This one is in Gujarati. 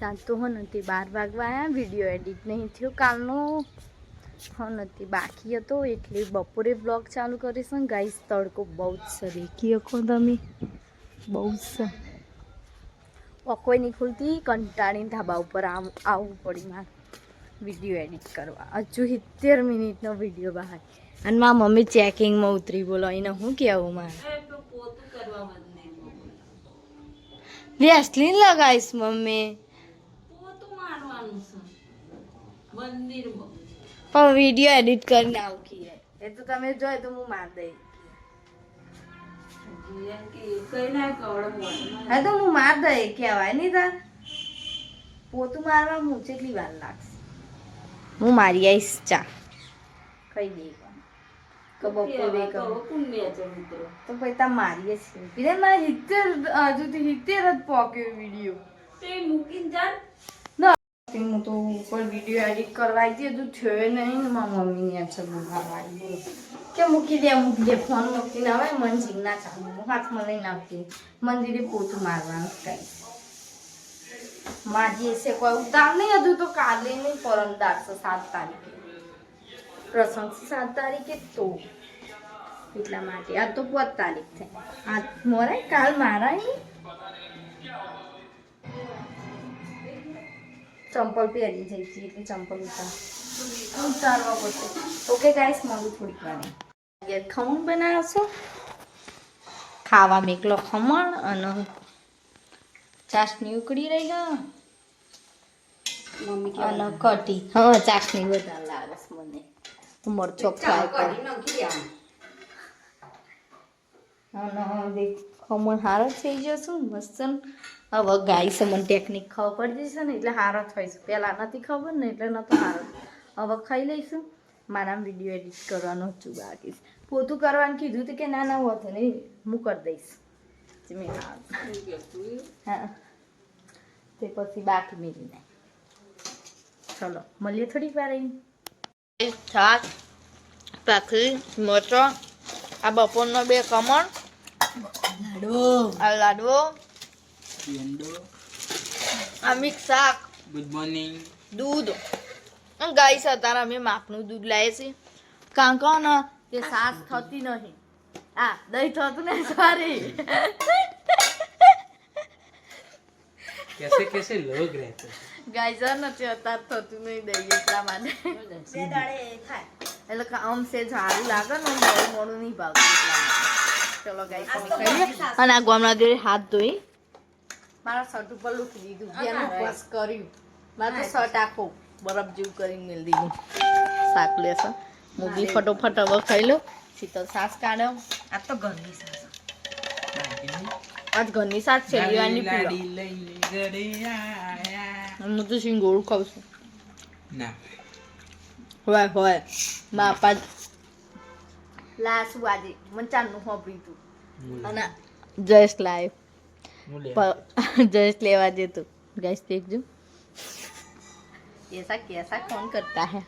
સાંજ તો હો નથી બાર વાગવા આવ્યા વીડિયો એડિટ નહીં થયો. કાલનો હો નથી બાકી હતો એટલે બપોરે બ્લોગ ચાલુ કરીશ. ને ગાઈસ તડકો બહુ જ છે. દેખી શકો તમે? બહુ જ છે. ઓકોય નહીં ખુલતી કંટાળીને ધાબા ઉપર આવ- આવવું પડી મારે વીડિયો એડિટ કરવા. હજુ સિત્તેર મિનિટનો વીડિયો બહાર. અને મારા મમ્મી ચેકિંગમાં ઉતરી બોલો એને હું કહેવું મારે? વેસલીન લગાવીશ મમ્મી. પણ વીડિયો એડિટ કરીને આવું એ તો તમે જોય તો હું માર દઈ. હા તો હું માર દઈ કહેવાય. નહીં તાર પોતું મારવા હું કેટલી વાર લાગશે? હું મારી આવીશ ચા. કઈ દઈ કબો તો પછી તા મારીએ છીએ. મારે હિત્તેર હજુ હિત્તેર જ પોક્યો વીડિયો તો ઉપર વીડિયો એડિટ કરવા આવી હજુ થયો નહીં મારા મમ્મીની અસર બોલાવવાની આવી કે મૂકી દે મૂકી દે ફોન મૂકીને આવે મંજીર ના ચાલુ હાથમાં લઈને આવતી મંદિરે પોતું મારવાનું કઈ. માજી એસે કોઈ ઉતાર નહીં હજુ તો કાલે નહીં, પરમ દાડશે સાત તારીખે. પ્રસંગ સાત તારીખે તો. એટલા માટે. આ તો પાંચ તારીખ છે. આ મોરાય, કાલ મારાય નહીં. ચંપલ પહેરી જઈ છીએ એટલે ચંપલ ઉતાર. ઉતારવા પડશે. ઓકે ગાઈસ મળું થોડીક વાર ખમણ બનાવશો? ખાવા મેકલો ખમણ અને ચાસણી ઉકળી રહી ગયો અને કટી હા ચાસણી વધારે લાગે મને. મરચો ફ્રાય અને ખમણ હારો થઈ જશે મસ્ત. હવે ગાય મને ટેકનિક ખબર પડી જશે ને એટલે હારો થઈશું પહેલાં નથી ખબર ને એટલે નતો હારો. હવે ખાઈ લઈશું. મારા વીડિયો એડિટ કરવાનો છું બાકી પોતું કરવાનું કીધું હતું કે ના ના હોત નહીં. હું કરી દઈશ. મેં હા હા. તે પછી બાકી મેળી નાખ ચલો મળીએ થોડીક વાર અહીં. છાશ મરચો આ બપોરનો બે કમણ આ લાડવો ભીંડો આ શાક. ગુડ મોર્નિંગ દૂધ. ગાય સતાર અમે માપનું દૂધ લાવીએ છીએ. કારણ કે ને કે સાસ થતી નહીં. આ દહીં થતું ને સોરી કેસે કેસે લોગ રહેતે ગાઈઝર નથી હતા થતું નહીં દહીં એટલા માટે. બે દાડે થાય. એટલે આમ સે ઝાડું લાગે ને મોડું નહીં ભાવતું ચલો ગાય અને આ ગામના જોડે હાથ ધોઈ મારા શર્ટ ઉપર લૂકી દીધું. બેનું બસ કર્યું. મારે તો શર્ટ આખો બરફ જેવું કરીને મેળ દીધું. શાક લેશે હું બી ફટોફટ હવે ખાઈ લો શીતલ સાસ કાઢો. આ તો ઘરની સાસ. આજ ઘરની સાસ છે લીવાની હું તો સિંગોળું ખાઉં છું. ના. હોય હોય. બાપા લાસુ આજે મને ચાંદનું હોપડી તું અને જયેશ લાઈવ હું લે. जस्ट लेवा दे तो गैस देख जो ऐसा कैसा कौन करता है